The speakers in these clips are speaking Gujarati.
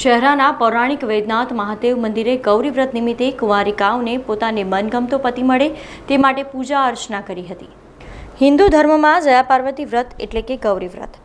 શહેરાના પૌરાણિક વૈદ્યનાથ મહાદેવ મંદિરે ગૌરી વ્રત નિમિત્તે કુંવારિકાઓને પોતાને મનગમતો પતિ મળે તે માટે પૂજા અર્ચના કરી હતી. હિન્દુ ધર્મમાં જયા પાર્વતી વ્રત એટલે કે ગૌરી વ્રત.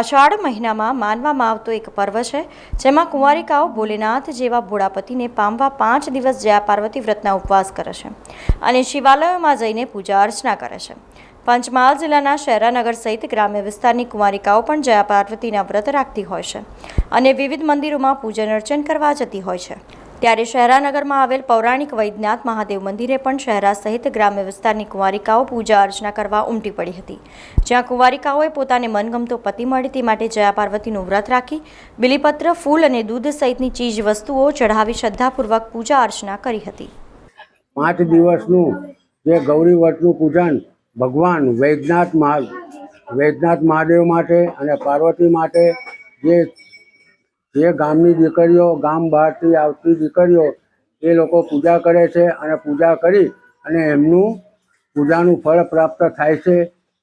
અષાઢ મહિનામાં માનવામાં આવતો એક પર્વ છે, જેમાં કુંવારિકાઓ ભોલેનાથ જેવા ભોળાપતિને પામવા પાંચ દિવસ જયા પાર્વતી વ્રતના ઉપવાસ કરે છે અને શિવાલયોમાં જઈને પૂજા અર્ચના કરે છે. પંચમહાલ જિલ્લાના શહેરાનગર સહિત ગ્રામ્ય વિસ્તારની કુંવારિકાઓ પણ જયા પાર્વતીના વ્રત રાખતી હોય છે અને વિવિધ મંદિરોમાં પૂજન અર્ચન કરવા જતી હોય છે. ત્યારે શહેરાનગરમાં આવેલ પૌરાણિક વૈદ્યનાથ મહાદેવ મંદિરે પણ શહેરા સહિત ગ્રામ્ય વિસ્તારની કુંવારિકાઓ પૂજા અર્ચના કરવા ઉમટી પડી હતી. જ્યાં કુંવારિકાઓએ પોતાને મનગમતો પતિ મળે તે માટે જયા પાર્વતીનું વ્રત રાખી, બિલીપત્ર, ફૂલ અને દૂધ સહિતની ચીજ વસ્તુઓ ચઢાવી શ્રદ્ધાપૂર્વક પૂજા અર્ચના કરી હતી. પાંચ દિવસનું જે ગૌરી વ્રતનું પૂજન ભગવાન વૈજ્ઞાથ મહા વૈજ્ઞાથ મહાદેવ માટે અને પાર્વતી માટે જે જે ગામની દીકરીઓ, ગામ બહારથી આવતી દીકરીઓ, એ લોકો પૂજા કરે છે અને પૂજા કરી અને એમનું પૂજાનું ફળ પ્રાપ્ત થાય છે.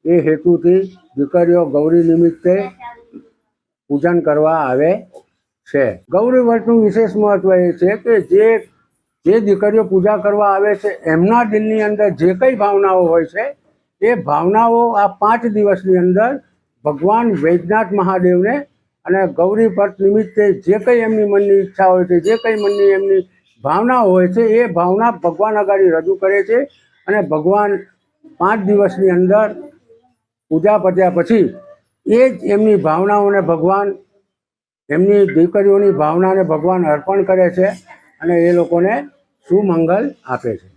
એ હેતુથી દીકરીઓ ગૌરી નિમિત્તે પૂજન કરવા આવે છે. ગૌરી વ્રતનું વિશેષ મહત્વ એ છે કે જે જે દીકરીઓ પૂજા કરવા આવે છે, એમના દિલની અંદર જે કંઈ ભાવનાઓ હોય છે એ ભાવનાઓ આ પાંચ દિવસની અંદર ભગવાન વૈદ્યનાથ મહાદેવને અને ગૌરી વ્રત નિમિત્તે જે કંઈ એમની મનની ઈચ્છા હોય છે, જે કંઈ મનની એમની ભાવનાઓ હોય છે, એ ભાવના ભગવાન અગાડી રજૂ કરે છે અને ભગવાન પાંચ દિવસની અંદર પૂજા પત્યા પછી એ જ એમની ભાવનાઓને ભગવાન, એમની દીકરીઓની ભાવનાને ભગવાન અર્પણ કરે છે અને એ લોકોને સુમંગલ આપે છે.